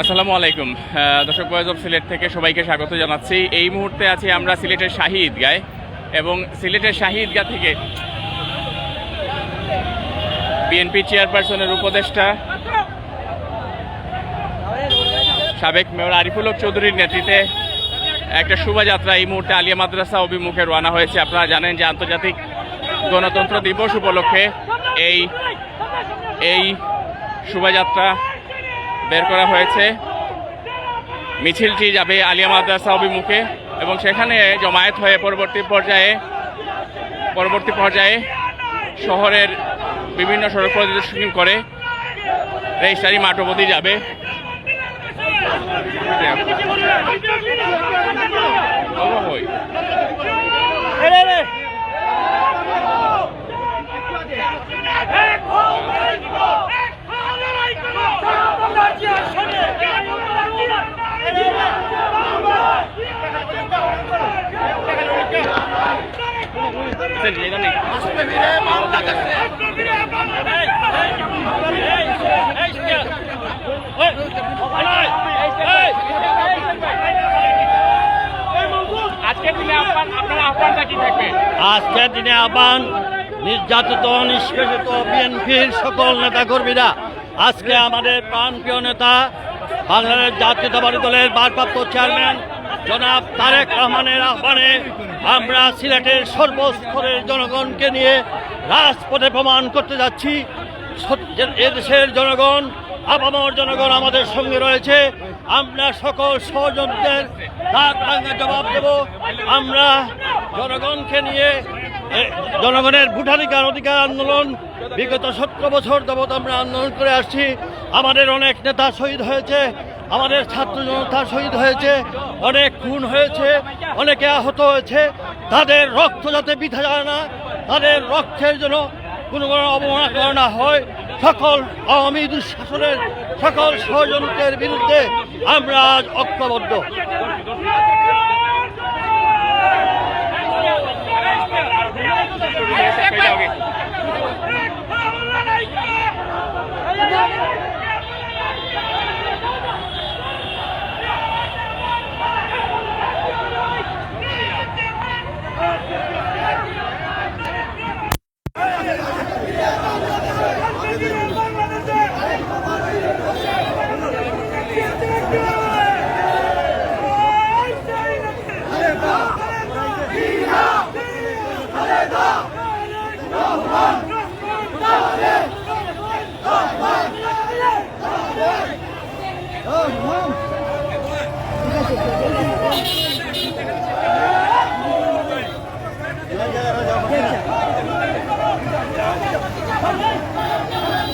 আসসালামু আলাইকুম। দর্শক বয়েজ অফ সিলেট থেকে সবাইকে স্বাগত জানাচ্ছি। এই মুহূর্তে আছি আমরা সিলেটের শাহী ঈদগায় এবং সিলেটের শাহী ঈদগাহ থেকে বিএনপি চেয়ারপারসনের উপদেষ্টা সাবেক মেয়র আরিফুল হক চৌধুরীর নেতৃত্বে একটা শোভাযাত্রা এই মুহূর্তে আলিয়া মাদ্রাসা অভিমুখে রওনা হয়েছে। আপনারা জানেন যে আন্তর্জাতিক গণতন্ত্র দিবস উপলক্ষে এই এই শোভাযাত্রা বের করা হয়েছে মিছিলটি যাবে আলিয়া মাদ্রাসা অভিমুখে এবং সেখানে জমায়েত হয়ে পরবর্তী পর্যায়ে পরবর্তী পর্যায়ে শহরের বিভিন্ন সড়ক পরিদর্শন করে রেজিস্টারি মাঠ অবধি যাবে অবশ্যই। আজকের দিনে আহ্বান নির্যাতিত নিষ্পেষিত বিএনপির সকল নেতাকর্মীরা আজকে আমাদের প্রাণপ্রিয় নেতা বাংলাদেশ জাতীয়তাবাদী দলের ভারপ্রাপ্ত চেয়ারম্যান জনাব তারেক রহমানের আহ্বানে আমরা সিলেটের সর্বস্তরের জনগণকে নিয়ে রাজপথে প্রমাণ করতে যাচ্ছি। এদেশের জনগণ, আপামর জনগণ আমাদের সঙ্গে রয়েছে। আমরা সকল সহযোগীদের তার জবাব দেব। আমরা জনগণকে নিয়ে জনগণের ভোটাধিকার, অধিকার আন্দোলন, বিগত সতেরো বছর যাবৎ আমরা আন্দোলন করে আসছি। আমাদের অনেক নেতা শহীদ হয়েছে, আমাদের ছাত্র জনতা শহীদ হয়েছে, অনেক খুন হয়েছে, অনেকে আহত হয়েছে। তাদের রক্ত যাতে বৃথা যায় না, তাদের রক্তের জন্য কোনো কোনো অবমাননা করা না হয়। সকল আওয়ামী দুঃশাসনের সকল ষড়যন্ত্রের বিরুদ্ধে আমরা আজ ঐক্যবদ্ধ। ਤੁਹਾਡੀ ਡੈਸ਼ ਪੈ ਜਾਓਗੇ।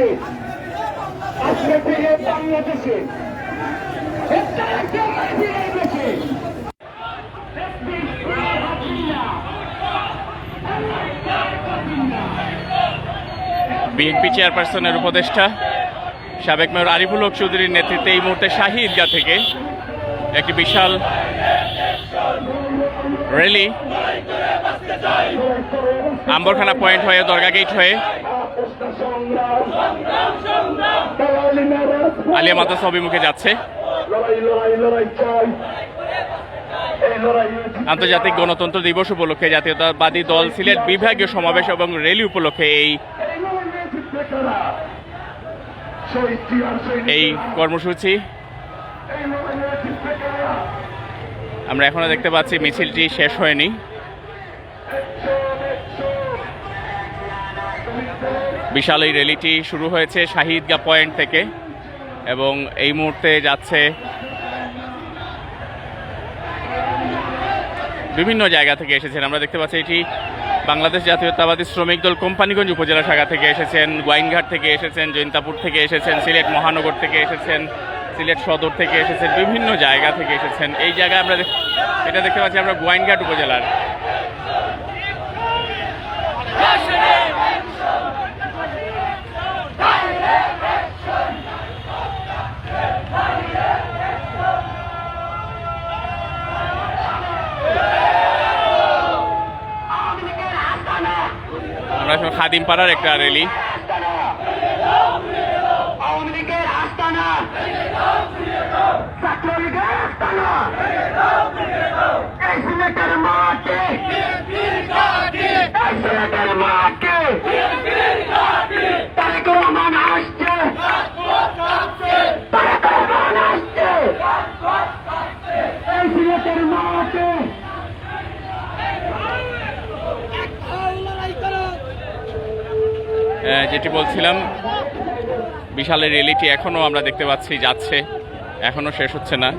আজকে থেকে বাংলাদেশে বিএনপি চেয়ারপারসনের উপদেষ্টা সাবেক মেয়র আরিফুল হক চৌধুরীর নেতৃত্বে এই মুহূর্তে শাহী ঈদগাহ থেকে একটি বিশাল র্যালি আম্বরখানা পয়েন্ট হয়ে দরগা গেট হয়ে আলিয়া মাদ্রাসা অভিমুখে যাচ্ছে। আন্তর্জাতিক গণতন্ত্র দিবস উপলক্ষে জাতীয়তাবাদী দল, সিলেট বিভাগীয় সমাবেশ এবং র্যালি উপলক্ষে এই এই কর্মসূচি। আমরা এখনও দেখতে পাচ্ছি, মিছিলটি শেষ হয়নি। বিশাল এই র্যালিটি শুরু হয়েছে শাহিদগা পয়েন্ট থেকে এবং এই মুহূর্তে যাচ্ছে বিভিন্ন জায়গা থেকে এসেছেন। আমরা দেখতে পাচ্ছি এটি বাংলাদেশ জাতীয়তাবাদী শ্রমিক দল কোম্পানিগঞ্জ উপজেলা শাখা থেকে এসেছেন, গোয়াইনঘাট থেকে এসেছেন, জৈন্তাপুর থেকে এসেছেন, সিলেট মহানগর থেকে এসেছেন, সিলেট সদর থেকে এসেছেন, বিভিন্ন জায়গা থেকে এসেছেন। এই জায়গায় আমরা এটা দেখতে পাচ্ছি আমরা গোয়াইনঘাট উপজেলার। আমরা এখন খাদিম পাড়ার একটা র্যালি ছাত্রলীগের আস্তানা। এই সিলেটের মাঠে এই সিলেটের মাঠে তারেক রহমান আসছে তারেক রহমান আসছে এই সিলেটের মাঠে আহ, যেটি বলছিলাম বিশালের রেলিটি এখনও এখনও আমরা দেখতে পাচ্ছি যাচ্ছে। এখনও শেষ হচ্ছে না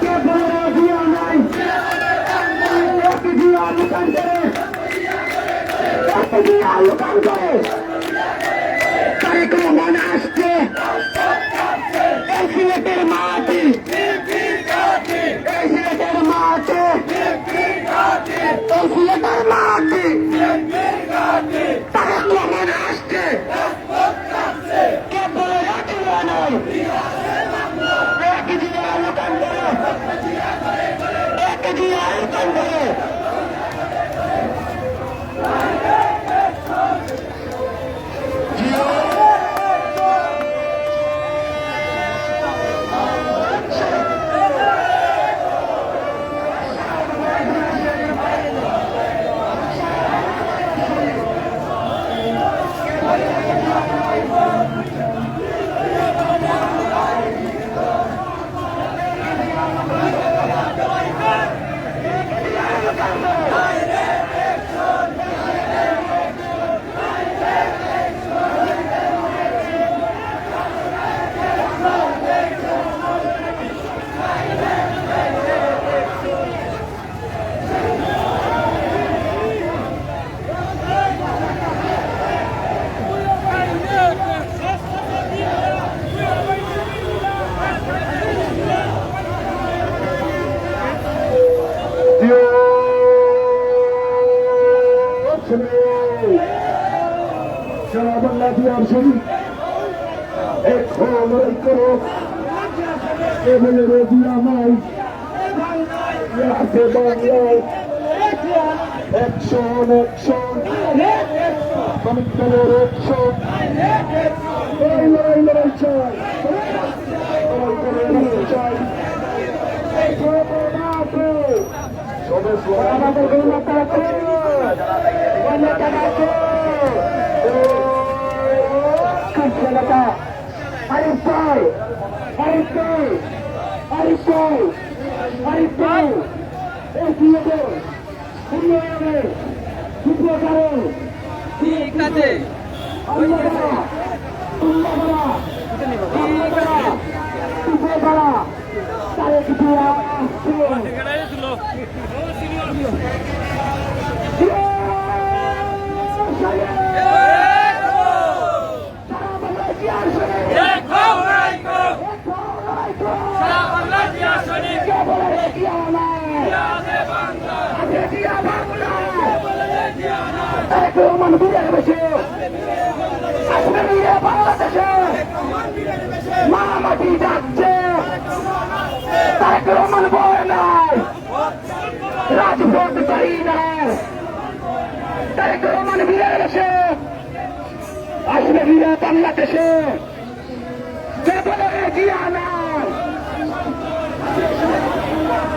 কে বলে দিয়া নাই এক দিয়া লুকান করে লুকান করে তারেক রহমান আসছে সিলেটের মাটি সিলেটের মাটি সিলেটের মাটি তারেক রহমান আসছে কে বলে নাই এক দিয়া লুকান করে এক দিয়া লুকান করে সারা বাংলা দিয়ার শরীর এখন লড়াই করো এমএলএ দিয়া নাই আছে বাংলায় শ্রমিক দলের একশন এই লড়াই লড়াই লড়াই চাই আমাদের আছে গণমাতা আছে কাঞ্চনতা আরিফ ভাই আরিফ ভাই। আরেকটু আরেকটু এগিয়ে দে এগিয়ে যাবে কারণ। ঠিক আছে। তারে কিছু আসছে যাচ্ছে। তারেক রহমান বয় নাই। রাজভোট করি নাই তারেক রহমান আসবে বাংলাদেশে এগিয়ে নাই ওই আকর্ষণ কি আছে এই দেশে